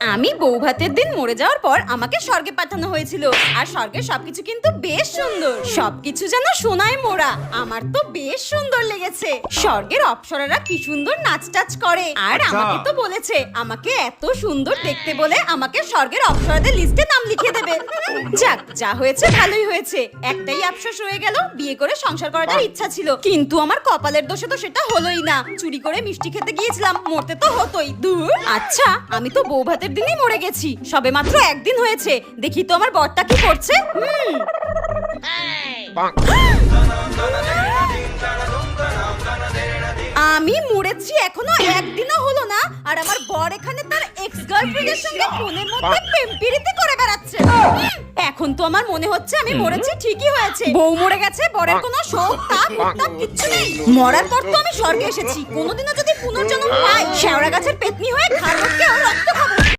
আমি বৌভাতের দিন মরে যাওয়ার পর আমাকে স্বর্গে পাঠানো হয়েছিল। আর স্বর্গের সবকিছু কিন্তু বেশ সুন্দর। সবকিছু যেন সোনায় মোড়া। আমার তো বেশ সুন্দর লেগেছে। স্বর্গের অপ্সরারা কি সুন্দর নাচ টাচ করে। আর আচ্ছা। আমাকে তো বলেছে আমাকে এত সুন্দর দেখতে বলে আমাকে স্বর্গের অপ্সরাদের লিস্টে নাম লিখে দেবে। যাক যা হয়েছে ভালোই হয়েছে। একটাই আফসোস রয়ে গেল বিয়ে করে সংসার করাটার ইচ্ছা ছিল। কিন্তু আমার কপালের দোষে তো সেটা হলোই না। চুরি করে মিষ্টি খেতে গিয়েছিলাম মরতে তো হতোই। দূর। আচ্ছা আমি তো বউ ভাতের দিনই মরে গেছি। সবে মাত্র একদিন হয়েছে। দেখি তো আমার বরটা কি করছে। হুম। আমি মরেছি এখনও একদিনও আর আমার বর এখানে তার এক্স গার্লফ্রেন্ডের সঙ্গে ফোনের মধ্যে প্রেমপিরিতি করে বেড়াচ্ছে। এখন তো আমার মনে হচ্ছে আমি মরেছি ঠিকই হয়েছে। বউ মরে গেছে বরের কোনো শোক তাপ উত্তাপ কিচ্ছু নেই। মরার পর তো আমি স্বর্গে এসেছি। কোনোদিনও যদি পুনর্জন্ম পাই শেওড়া গাছের পেতনি হয়ে